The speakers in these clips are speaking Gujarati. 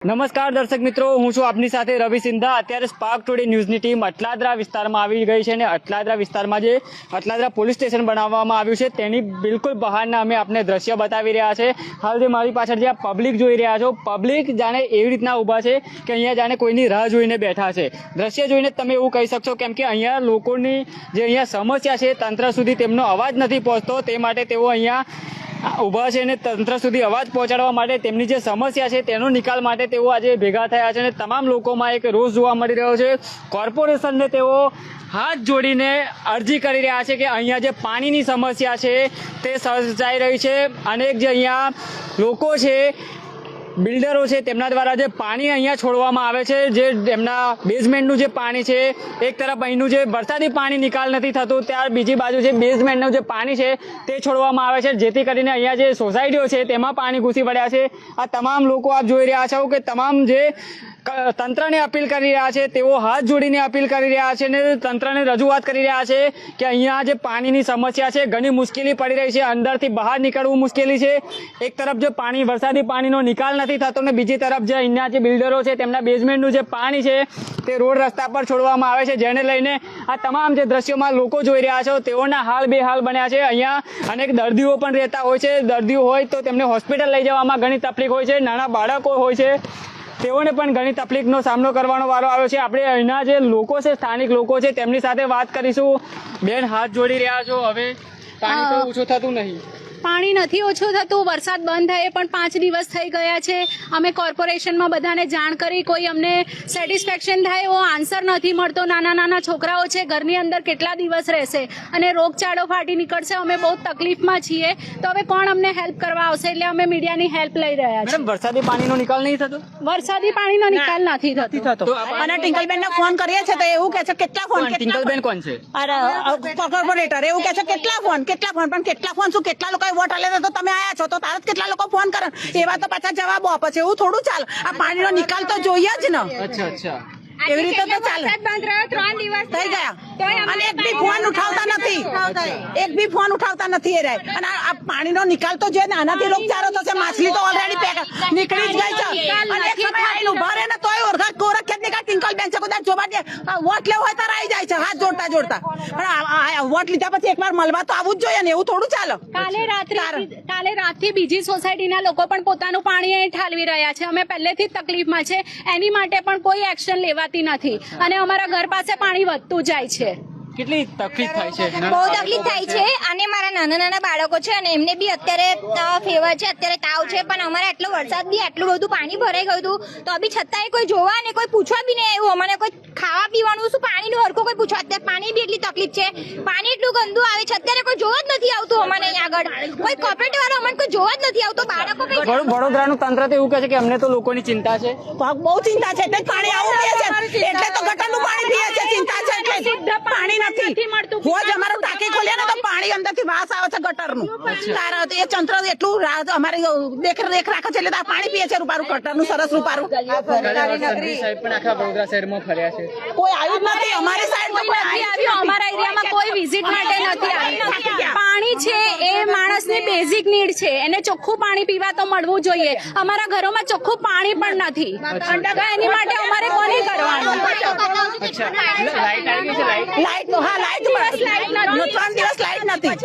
નમસ્કાર દર્શક મિત્રો, હું છું આપની સાથે રવિ સિંધા. અત્યારે સ્પાર્ક ટુડે ન્યૂઝની ટીમ અટલાદરા વિસ્તારમાં આવી ગઈ છે અને અટલાદરા વિસ્તારમાં જે અટલાદરા પોલીસ સ્ટેશન બનાવવામાં આવ્યું છે, તેની બિલકુલ બહારના અમે આપને દ્રશ્ય બતાવી રહ્યા છે. હાલ જે મારી પાછળ જે આ પબ્લિક જોઈ રહ્યા છો પબ્લિક જાણે એવી રીતના ઊભા છે કે અહીંયા જાણે કોઈની રાહ જોઈને બેઠા છે. દ્રશ્ય જોઈને તમે એવું કહી શકશો કેમ કે અહીંયા લોકોની જે અહીંયા સમસ્યા છે, તંત્ર સુધી તેમનો અવાજ નથી પહોંચતો, તે માટે તેઓ અહીંયા ઊભા છે અને તંત્ર સુધી અવાજ પહોંચાડવા માટે તેમની જે સમસ્યા છે તેનો નિકાલ માટે તેઓ આજે ભેગા થયા છે અને તમામ લોકોમાં એક રોષ જોવા મળી રહ્યો છે. કોર્પોરેશનને તેઓ હાથ જોડીને અરજી કરી રહ્યા છે કે અહીંયા જે પાણીની સમસ્યા છે તે સર્જાઈ રહી છે અનેક જે અહીંયા લોકો છે બિલ્ડરો છે, તેમના દ્વારા જે પાણી અહીંયા છોડવામાં આવે છે, જે એમના બેઝમેન્ટનું જે પાણી છે, એક તરફ અહીંનું જે વરસાદી પાણી નિકાલ નથી થતું, ત્યાર બીજી બાજુ જે બેઝમેન્ટનું જે પાણી છે, તે છોડવામાં આવે છે, જેથી કરીને અહીંયા જે સોસાયટીઓ છે, તેમાં પાણી ઘૂસી પડ્યા છે. આ તમામ લોકો આપ જોઈ રહ્યા છો કે તમામ જે તંત્રને અપીલ કરી રહ્યા છે, તેઓ હાથ જોડીને અપીલ કરી રહ્યા છે અને તંત્રને રજૂઆત કરી રહ્યા છે કે અહીંયા જે પાણીની સમસ્યા છે, ઘણી મુશ્કેલી પડી રહી છે, અંદરથી બહાર નીકળવું મુશ્કેલી છે. એક તરફ જે પાણી, વરસાદી પાણીનો નિકાલ નથી થતો ને બીજી તરફ જે અહીંયા જે બિલ્ડરો છે, તેમના બેઝમેન્ટનું જે પાણી છે, તે રોડ રસ્તા પર છોડવામાં આવે છે, જેને લઈને આ તમામ જે દ્રશ્યોમાં લોકો જોઈ રહ્યા છો, તેઓના હાલ બેહાલ બન્યા છે. અહીંયા અનેક દર્દીઓ પણ રહેતા હોય છે. દર્દીઓ હોય તો તેમને હોસ્પિટલ લઈ જવામાં ઘણી તકલીફ હોય છે. નાના બાળકો હોય છે. તેઓને પણ ઘણી તકલીફનો સામનો કરવાનો વારો આવ્યો છે. આપણે અહીંના જે લોકો છે સ્થાનિક લોકો છે તેમની સાથે વાત કરીશું. બેન હાથ જોડી રહ્યા છો. હવે પાણી તો ઓછું થતું નહીં. પાણી નથી ઓછું થતું વરસાદ બંધ થયે પણ પાંચ દિવસ થઈ ગયા છે. અમે કોર્પોરેશનમાં બધાને જાણ કરી કોઈ અમને સેટિસ્ફેક્શન થાય એવો આન્સર નથી મળતો. નાના નાના છોકરાઓ છે ઘરની અંદર કેટલા દિવસ રહેશે? અને રોગચાળો ફાટી નીકળશે અમે બહુ તકલીફમાં છીએ. તો હવે કોણ અમને હેલ્પ કરવા આવશે? એટલે અમે મીડિયાની હેલ્પ લઈ રહ્યા છીએ. વરસાદી પાણીનો નિકાલ નહીં થતો? વરસાદી પાણીનો નિકાલ નથી થતો. અને ટિંકલબેનને ફોન કરીએ છે તો એવું કે છે કેટલા ફોન? ટિંકલબેન કોણ છે? અરે કોર્પોરેટર એવું કે છે કેટલા ફોન કેટલા ફોન પણ કેટલા ફોન શું? કેટલા લોકોએ વોટ આલે તો તમે આયા છો તો તારા જ કેટલા લોકો ફોન કરે? એવા તો પાછા જવાબો આપે છે એવું થોડું ચાલ. આ પાણીનો નિકાલ તો જોઈએ જ ને. અચ્છા અચ્છા. એવી રીતે તો ચાલે. થઈ ગયા. અને એક બી ફોન ઉઠાવતા નથી. એક બી ફોન ઉઠાવતા નથી એ અને આ પાણીનો નિકાલ તો જે ને આનાથી રોગચાળો થશે માછલી તો ઓલરેડી નીકળી જ ગઈ છે અને એક સમય આઈને ઊભા રહે ને તોય ઓરખા ગોરખિયાત નીકળ ટિંકલ દે આ વોટ લેવો હોય ત્યારે આવી જાય છે. હાથ જોડતા જોડતા. પણ વોટ લીધા પછી એકવાર મળવા તો આવવું જ જોઈએ ને એવું થોડું ચાલે. કાલે રાત્રે તાર. કાલે રાતથી બીજી સોસાયટીના લોકો પણ પોતાનું પાણી અહીં ઠાલવી રહ્યા છે. અમે પહેલેથી જ તકલીફમાં છે. એની માટે પણ કોઈ એક્શન લેવાતી નથી. અને અમારા ઘર પાસે પાણી વધતું જાય છે. કેટલી તકલીફ થાય છે? બહુ તકલીફ થાય છે. અને મારા નાના નાના બાળકો છે અને એમને બી અત્યારે ફેવર છે અત્યારે તાવ છે પણ અમારે આટલો વરસાદ બી આટલું બધું પાણી ભરાઈ ગયું હતું તો બી છતાંય કોઈ જોવા ને કોઈ પૂછવા બી નહીં આવ્યું. અમને કોઈ ખાવા પીવાનું શું પાણીનું હરખું કોઈ પૂછવા. અત્યારે પાણી બી એટલી તકલીફ છે. પાણી એટલું ગંદુ આવે છે અત્યારે કોઈ જોવા જ નથી આવતું અમારે અહીંયા આગળ. કોઈ કોર્પોરેટ વાળો અમને કોઈ જોવા જ નથી આવતું. બાળકો વડોદરાનું તંત્ર તો એવું કહે છે કે અમને તો લોકોની ચિંતા છે. બહુ ચિંતા છે. એટલે પાણી આવું છે. એટલે તો ગટરનું પાણી પીએ છે ચિંતા છે એટલે જ. પાણી નથી. હોજ અમારો પાણી અંદરથી વાસ આવે છે ગટરનું. તારા એ ચંત્ર એટલું અમારે દેખ દેખ રાખે છે એટલે આ પાણી પીએ છે રૂપારું ગટરનું સરસ રૂપારું. સંજય સાહેબ પણ આખા વડોદરા શહેરમાં ફર્યા છે. કોઈ આવ્યું જ નથી અમારી સાઈડ કોઈ આવ્યું અમારા એરિયામાં કોઈ વિઝિટ માટે નથી આવ્યું. પાણી છે એ માણસની બેઝિક નીડ છે. એને ચોખ્ખું પાણી પીવા તો મળવું જોઈએ. અમારા ઘરોમાં ચોખ્ખું પાણી પણ નથી. એની માટે અમારે કોને કરવાનું? લાઈટ આવી ગઈ છે લાઈટ. લાઈટ હા લાઈટ લાઈટ ત્રણ દિવસ લાઈટ નથી.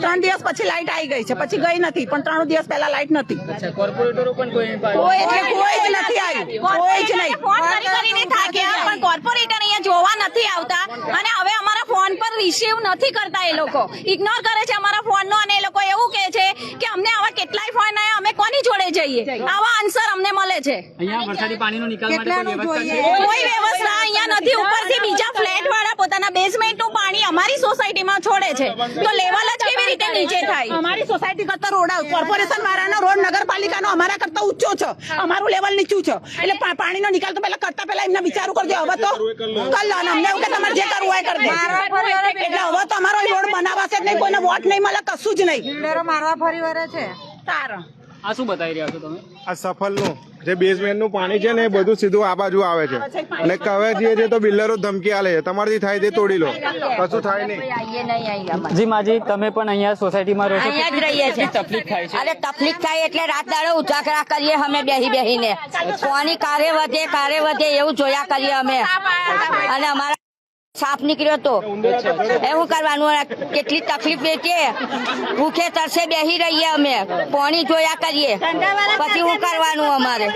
ત્રણ દિવસ પછી લાઈટ આવી ગઈ છે. પછી ગઈ નથી. પણ ત્રણ દિવસ પહેલા લાઈટ નથી. કોર્પોરેટરો પણ કોઈ નહીં પાડે. કોઈ એટલે કોઈ જ નથી આવ્યું કોઈ જ નહીં. ફોન કરી કરીને થાક્યા પણ કોર્પોરેટર અહીંયા જોવા નથી આવતા. અને હવે અમારા ફોન પર રિસીવ નથી કરતા એ લોકો. ઇગ્નોર કરે છે અમારા ફોન નો અને એ લોકો એવું કહે છે કે અમને આવા કેટલાય ફોન કોની જોડે જઈએ. આવા આન્સર અમને મળે છે. અહીંયા વરસાદી પાણીનો નિકાલ માટે કોઈ વ્યવસ્થા છે? કોઈ વ્યવસ્થા અહીંયા નથી. ઉપરથી બીજા ફ્લેટ વાળા પોતાના બેઝમેન્ટનું પાણી અમારી સોસાયટીમાં છોડે છે. તો લેવલ જ કેવી રીતે નીચે થાય? અમારી સોસાયટી કરતા રોડ કોર્પોરેશન વાળાનો રોડ નગરપાલિકાનો અમારા કરતા ઊંચો છે. અમારું લેવલ નીચું છે. એટલે પાણીનો નિકાલ તો પહેલા કરતા પહેલા એમને વિચારું કરજો. હવે તો કર લો. અને અમને એવું કે તમારે જે કરવું હોય એ કરી દે. એટલે હવે તો અમારો રોડ બનાવાશે જ નહીં. કોઈને વોટ નહીં મળે કશું જ નહીં. મારવા ફરી વરે છે. તારા આ શું બતાવી રહ્યા છો તમે? આ સફલનું જે બેઝમેન્ટનું પાણી છે ને એ બધું સીધું આ બાજુ આવે છે. અને કવે જઈએ તો બિલ્ડરો ધમકી આલે છે. તમારાથી થાય તે તોડી લો. કશું થાય નહીં. જી માજી તમે પણ અહીંયા સોસાયટીમાં રહો છો. અહીંયા જ રહીએ છીએ. તકલીફ થાય છે? અરે તકલીફ થાય એટલે રાત દાડો ઉજાગરા કરીએ અમે બેહી બેહીને. કોની કારે વધે કારે વધે એવું જોયા કરીએ અમે. અને અમારા સાપ નીકળ્યો તો. એવું કરવાનું? કેટલી તકલીફ છે ભૂખે તરસે બેસી રહીએ અમે. પાણી જોયા કરીએ. પછી શું કરવાનું અમારે?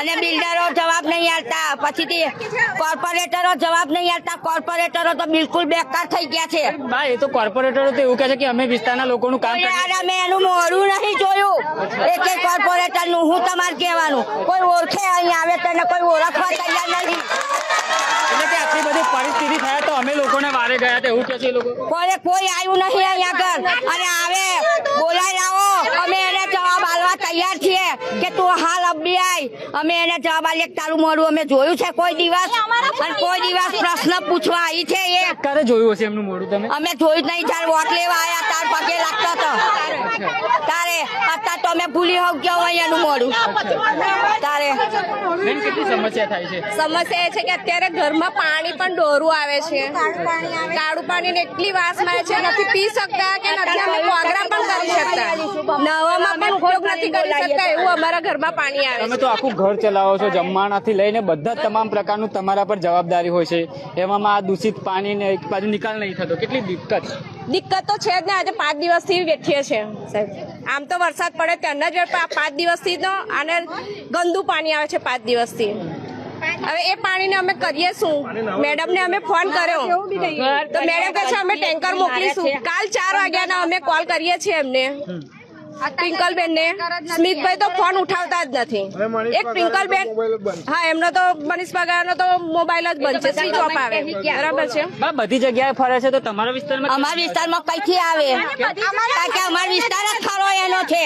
અને બિલ્ડરો જવાબ નહીં આવતા પછી કોર્પોરેટરો જવાબ નહીં આવતા કોર્પોરેટરો તો બિલકુલ બેકાર થઈ ગયા છે. એ તો કોર્પોરેટરો તો એવું કહે છે કે અમે વિસ્તારના લોકોનું કામ યાર અમે એનું મોડું નહીં જોયું. એક એક કોર્પોરેટરનું હું તમારે કહેવાનું. કોઈ ઓળખે અહીં આવે તેને કોઈ ઓળખવા તૈયાર નથી. આટલી બધી પરિસ્થિતિ થાય તો અમે લોકોને વારે ગયા હતા કે લોકો? કોઈ કોઈ આવ્યું નહીં અહીંયા આગળ. અને આવે બોલાઈ આવો. અમે એને આલવા તૈયાર છીએ કે તું હાલ અબડી આય. અમે એને જવાબ આલીએ તારું મોડું અમે જોયું છે કોઈ દિવસ? અને કોઈ દિવસ પ્રશ્ન પૂછવા આવી છે એ? ક્યારે જોયું હશે એમનું મોડું તમે? અમે જોયું જ નહીં તાર વોટ લેવા આયા તાર પગે લાગતો હતો. તારે અત્યારે તો અમે ભૂલી હોવ કે એનું મોડું તારે. કેટલી સમસ્યા થાય છે? સમસ્યા એ છે કે અત્યારે ઘરમાં પાણી પણ ડોરું આવે છે. કાળું પાણી ને એટલી વાસ મારે છે નથી પી શકતા કે નથી. અમે પ્રોગ્રામ પણ કરી શકતા. નવામાં પણ ઉપયોગ નથી કરી શકતા એવું અમારા ઘરમાં પાણી આવે તમે તો આખું ઘર ચલાવો છો જમવાનાથી લઈને બધા તમામ પ્રકારનું તમારા પર જવાબદારી હોય છે. એવામાં આ દૂષિત પાણીને એક બાજુ નિકાલ નહીં થતો. કેટલી દિક્કત. દિક્કત તો છે જ ને આજે પાંચ દિવસથી વેઠીએ છે સાહેબ. આમ તો વરસાદ પડે ત્યારના જ પાંચ દિવસથી તો આને ગંદુ પાણી આવે છે પાંચ દિવસથી. હવે એ પાણીને અમે કરીએ શું? મેડમને અમે ફોન કર્યો. તો મેડમ કહે છે અમે ટેન્કર મોકલીશું. કાલ ચાર વાગ્યાના અમે કોલ કરીએ છીએ એમને. પિંકલબેન ને સ્મિતભાઈ તો ફોન ઉઠાવતા જ નથી. એક પિંકલબેન હા એમનો તો મનીષ પગારનો તો મોબાઈલ જ બંધ છે. સ્વિચ ઓફ આવે. બરાબર છે? બધી જગ્યાએ ફરે છે તો તમારા વિસ્તારમાં અમારા વિસ્તારમાં કઈથી આવે? કે અમારો વિસ્તાર જ ખરો એનો છે.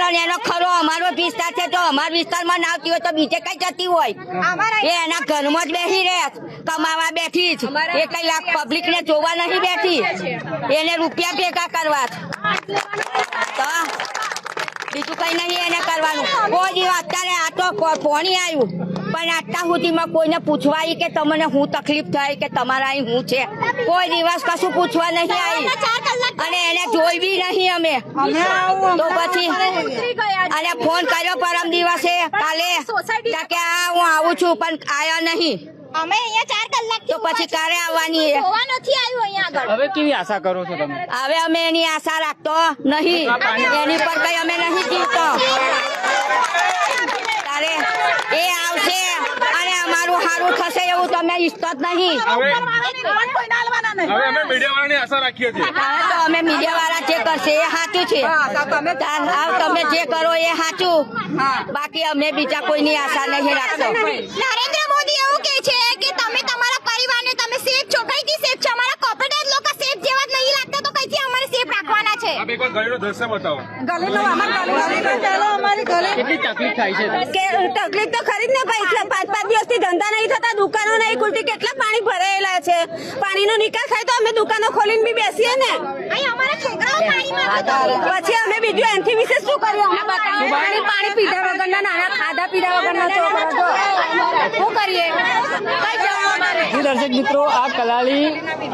નો એનો ખરો અમારો વિસ્તાર છે. તો અમારા વિસ્તારમાં ના આવતી હોય તો બીજે કઈ જતી હોય. એ એના ઘરમાં જ બેસી રહે. કમાવા બેઠી જ. એ કઈ લાખ પબ્લિક ને જોવા નહીં બેઠી. એને રૂપિયા ભેગા કરવા. તો બીજું કઈ નહીં એને કરવાનું. કોઈ અત્યારે આ તો કો- પોણી આવ્યું. પણ આટલા સુધીમાં કોઈને પૂછવા કે તમને હું તકલીફ થઈ કે તમારા અહીં હું છે? કોઈ દિવસ કશું પૂછવા નહીં આવી. અને એને જોઈ બી નહીં અમે. તો પછી અને ફોન કર્યો પરમ દિવસે કાલે કે આવું છું પણ આયા નહીં. અમે અહીંયા ચાર કલાક તો પછી ક્યારે આવવાની? નથી આવ્યું અહીંયા આગળ. હવે કેવી આશા કરો છો તમે? હવે અમે એની આશા રાખતો નહીં. એની પર કઈ અમે નહીં જીવતો. તારે એ આવશે અને અમારું સારું થશે એવું તમે ઈચ્છતો જ નહીં. હવે અમે મીડિયા વાળાની આશા રાખીએ છીએ. હવે તો અમે મીડિયા વાળા જે કરશે એ સાચું છે. તમે જે કરો એ સાચું. બાકી અમે બીજા કોઈની આશા નહીં રાખતો નરેન્દ્ર મોદી એવું કે છે કે તમે તમારા પરિવારને તમે સેફ છો કઈ સેફ છો અમારા કોર્પોરેટર લોકો સેફ જેવા જ નહીં લાગતા તો કઈથી અમારે સેફ રાખવાના છે આપ એકવાર ગળીનું દ્રશ્ય બતાવો. કેટલી તકલીફ થાય છે? કે તકલીફ તો ખરી જ ને ભાઈ એટલે પાંચ પાંચ દિવસથી ધંધા નહીં થતા દુકાનો નહીં ખુલતી કેટલા પાણી ભરાયેલા છે? પાણીનો નિકાલ થાય તો અમે દુકાનો ખોલીને બી બેસીએ ને. અહીં અમારા છોકરાઓ પાણીમાં પછી અમે બીજું એનથી વિશે શું કરીએ? પાણી પાણી પીધા વગરના નાના ખાધા પીધા વગરના છોકરા જો. શું કરીએ? કઈ જવું અમારે? દર્શક મિત્રો આ કલાલી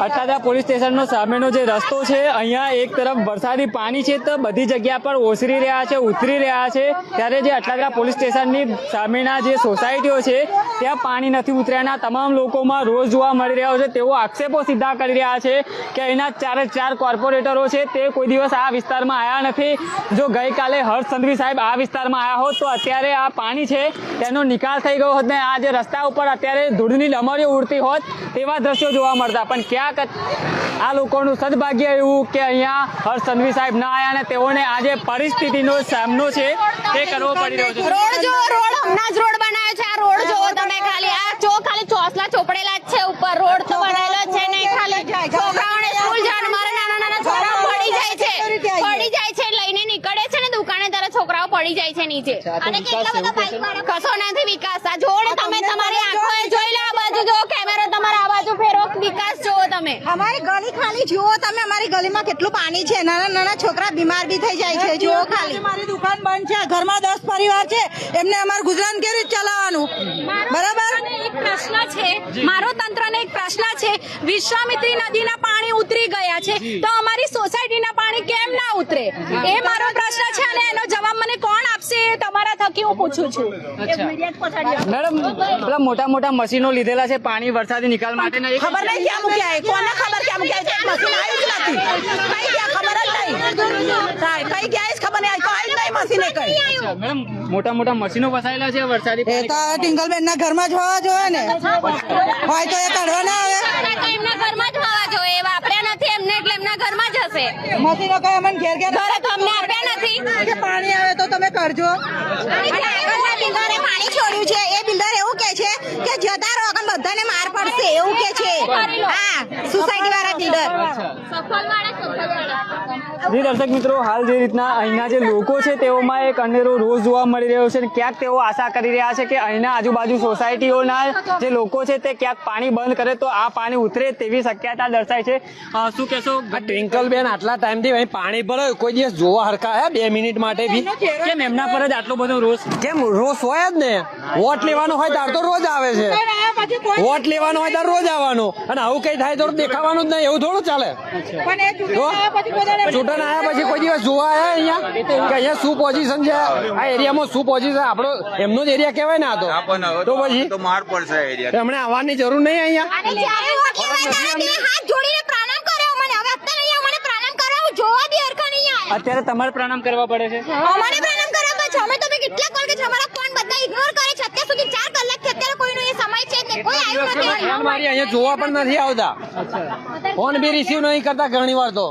અટાદા પોલીસ સ્ટેશનનો સામેનો જે રસ્તો છે અહીંયા એક તરફ વરસાદી પાણી છે તો બધી જગ્યા પર ઓસરી રહ્યા છે, ઉતરી રહ્યા છે. ત્યારે જે અટલાદરા પોલીસ સ્ટેશનની સામેના જે સોસાયટીઓ છે, ત્યાં પાણી નથી ઉતર્યાના. તમામ લોકોમાં રોજ જોવા મળી રહ્યો છે. તેઓ આક્ષેપો સીધા કરી રહ્યા છે કે અહીંના ચારે ચાર કોર્પોરેટરો છે તે કોઈ દિવસ આ વિસ્તારમાં આવ્યા નથી. જો ગઈકાલે હર્ષ સંઘવી સાહેબ આ વિસ્તારમાં આવ્યા હોત તો અત્યારે આ પાણી છે તેનો નિકાલ થઈ ગયો હોત ને આ જે રસ્તા ઉપર અત્યારે ધૂળની ડમરીઓ ઉડતી હોત તેવા દ્રશ્યો જોવા મળતા. પણ ક્યાંક આ લોકોનું સદભાગ્ય એવું કે અહીંયા હર્ષ સંઘવી સાહેબ ના આવ્યા અને તેઓને આજે જે પરિસ્થિતિનો સામનો છે તે કરવો પડી રહ્યો છે. રોડ જો રોડ હમણાં જ રોડ બનાવ્યો છે. આ રોડ જો તમે ખાલી. આ જો ખાલી ચોસલા ચોપડેલા જ છે ઉપર. રોડ તો બનાવેલો છે નહીં ખાલી. છોકરાઓને સ્કૂલ જવાનું. મારા નાના નાના છોકરાઓ પડી જાય છે. પડી જાય છે લઈને નીકળે છે ને દુકાને તારા છોકરાઓ પડી જાય છે નીચે. અને કેટલા બધા બાઈક વાળા કશો નથી વિકાસ. આ જોડે તમે તમારી આંખોએ જો કેમેરો તમારા આ બાજુ ફેરવો વિકાસ જોવો તમે. અમારી ગલી ખાલી જુઓ તમે અમારી ગલીમાં કેટલું પાણી છે? નાના નાના છોકરા બીમાર બી થઈ જાય છે જુઓ ખાલી. મારી દુકાન બંધ છે ઘરમાં દસ પરિવાર છે એમને અમારું ગુજરાન કેવી રીતે ચલાવવાનું? બરાબર? એક પ્રશ્ન છે મારો તંત્રને એક પ્રશ્ન છે વિશ્વામિત્રી નદીના પાણી ઉતરી ગયા છે તો અમારી સોસાયટીના પાણી કેમ ના ઉતરે? એ મારો પ્રશ્ન છે અને એનો જવાબ મને કોણ હું પૂછું છું? મેડમ પેલા મોટા મોટા મશીનો લીધેલા છે પાણી વરસાદી નિકાલ માટે ખબર નહીં ક્યાં મૂક્યા કોને ખબર ક્યાં મૂક્યા છે મશીન આવ્યું જ નથી. કઈ ગયા? ખબર જ નહીં. કઈ ગયા ખબર નહીં. આવ્યું નહીં મશીને કઈ. મેડમ મોટા મોટા મશીનો વસાયેલા છે વરસાદી એ તો ટિંગલબેન ના ઘરમાં જ હોવા જોઈએ ને. હોય તો એ કાઢવા ના આવે. એમના ઘરમાં જ હોવા જોઈએ. વાપર્યા નથી એમને એટલે એમના ઘરમાં જ હશે. મશીનો કઈ અમને ઘેર ઘેર તો અમને કે પાણી આવે તો તમે કરજો. પાણી છોડ્યું છે. એ બિલ્ડર એવું કે છે કે જતા રહો બધાને માર પડશે એવું કે છે. હા સોસાયટી વાળા સફલવાળા જી દર્શક મિત્રો હાલ જે રીતના અહીંના જે લોકો છે તેઓમાં એક અનેરો રોજ જોવા મળી રહ્યો છે ક્યાંક તેઓ આશા કરી રહ્યા છે કે અહીંના આજુબાજુ સોસાયટીઓના જે લોકો છે તે ક્યાંક પાણી બંધ કરે તો આ પાણી ઉતરે તેવી શક્યતા દર્શાય છે. શું કહેશો? આ ટ્વિંકલબેન આટલા ટાઈમથી અહીં પાણી ભરે કોઈ દિવસ જોવા હરખા હે બે મિનિટ માટે બી? કેમ એમના પર જ આટલો બધો રોષ? કેમ રોષ હોય જ ને? વોટ લેવાનો હોય તાર તો રોજ આવે છે. વોટ લેવાનો હોય તાર રોજ આવવાનો. અને આવું કઈ થાય તો દેખાવાનું જ નહીં એવું થોડું ચાલે. ચૂંટણ આવ્યા પછી કોઈ દિવસ જોવા આવ્યા અહીંયા? કે અહીંયા શું પોઝિશન છે? આ એરિયામાં શું પોઝિશન આપણો એમનો જ એરિયા કહેવાય ને આ તો. તો પછી? માર પડશે એરિયા. એમણે આવવાની જરૂર નહીં અહીંયા? અત્યારે તમારે પ્રણામ કરવા પડે તે ફોન મારી અહીંયા જોવા પણ નથી આવતા. ફોન બી રિસીવ નહીં કરતા ઘણી વાર તો.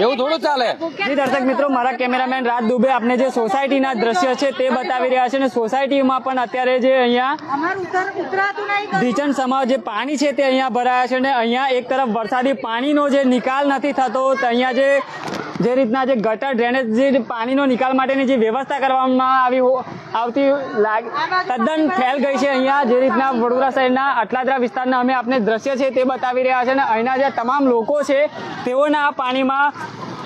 એવું થોડું ચાલે? જી દર્શક મિત્રો મારા કેમેરામેન રાજ દુબે આપને જે સોસાયટીના દ્રશ્ય છે તે બતાવી રહ્યા છે અને સોસાયટીમાં પણ અત્યારે જે અહીંયા અમારું ઉતર ઢીચણ સમાવ જે પાણી છે તે અહીંયા ભરાયા છે અને અહીંયા એક તરફ વરસાદી પાણીનો જે નિકાલ નથી થતો તો અહીંયા જે જે રીતના જે ગટર ડ્રેનેજ જે પાણીનો નિકાલ માટેની જે વ્યવસ્થા કરવામાં આવી આવતી તદ્દન ફેલ ગઈ છે અહીંયા. જે રીતના વડોદરા શહેરના અટલાદરા વિસ્તારના અમે આપને દ્રશ્ય છે તે બતાવી રહ્યા છે અને અહીંના જે તમામ લોકો છે, તેઓના પાણીમાં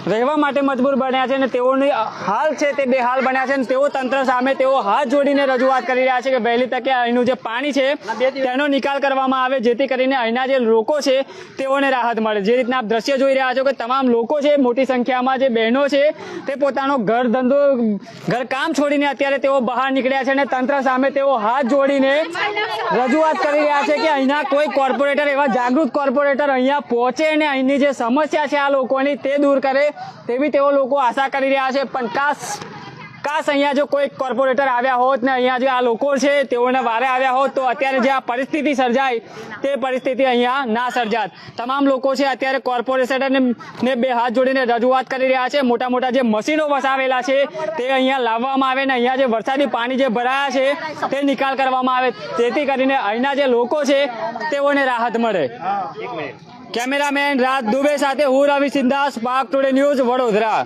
રહેવા માટે મજબૂર બન્યા છે અને તેઓની હાલ છે તે બેહાલ બન્યા છે અને તેઓ તંત્ર સામે તેઓ હાથ જોડીને રજૂઆત કરી રહ્યા છે કે વહેલી તકે અહીંનું જે પાણી છે તેનો નિકાલ કરવામાં આવે જેથી કરીને અહીંના જે લોકો છે તેઓને રાહત મળે. જે રીતના આપ દ્રશ્ય જોઈ રહ્યા છો કે તમામ લોકો છે મોટી સંખ્યામાં જે બહેનો છે તે પોતાનો ઘર ધંધો ઘર કામ છોડીને અત્યારે તેઓ બહાર નીકળ્યા છે અને તંત્ર સામે તેઓ હાથ જોડીને રજૂઆત કરી રહ્યા છે કે અહીંના કોઈ કોર્પોરેટર એવા જાગૃત કોર્પોરેટર અહીંયા પહોંચે અને અહીંની જે સમસ્યા છે આ લોકોની તે દૂર કરે. તેવી તેઓ લોકો આશા કરી રહ્યા છે. પણ કાશ કાશ અહીંયા જો કોઈ કોર્પોરેટર આવ્યા હોત ને અહીંયા જે આ લોકો છે, તેઓને વારે આવ્યા હોત, તો અત્યારે જે આ પરિસ્થિતિ સર્જાય, તે પરિસ્થિતિ અહીંયા ના સર્જાત. તમામ લોકો છે અત્યારે કોર્પોરેટરને બે હાથ જોડીને રજૂઆત કરી રહ્યા છે. મોટા મોટા જે મશીનો વસાવેલા છે, તે અહીંયા લાવવામાં આવે ને અહીંયા જે વરસાદી પાણી જે ભરાયા છે, તે નિકાલ કરવામાં આવે. જેથી કરીને અહીંના જે લોકો છે, તેઓને રાહત મળે. કેમેરામેન રાજ દુબે સાથે હું Ravi Sindha Spark Today news Vadodara.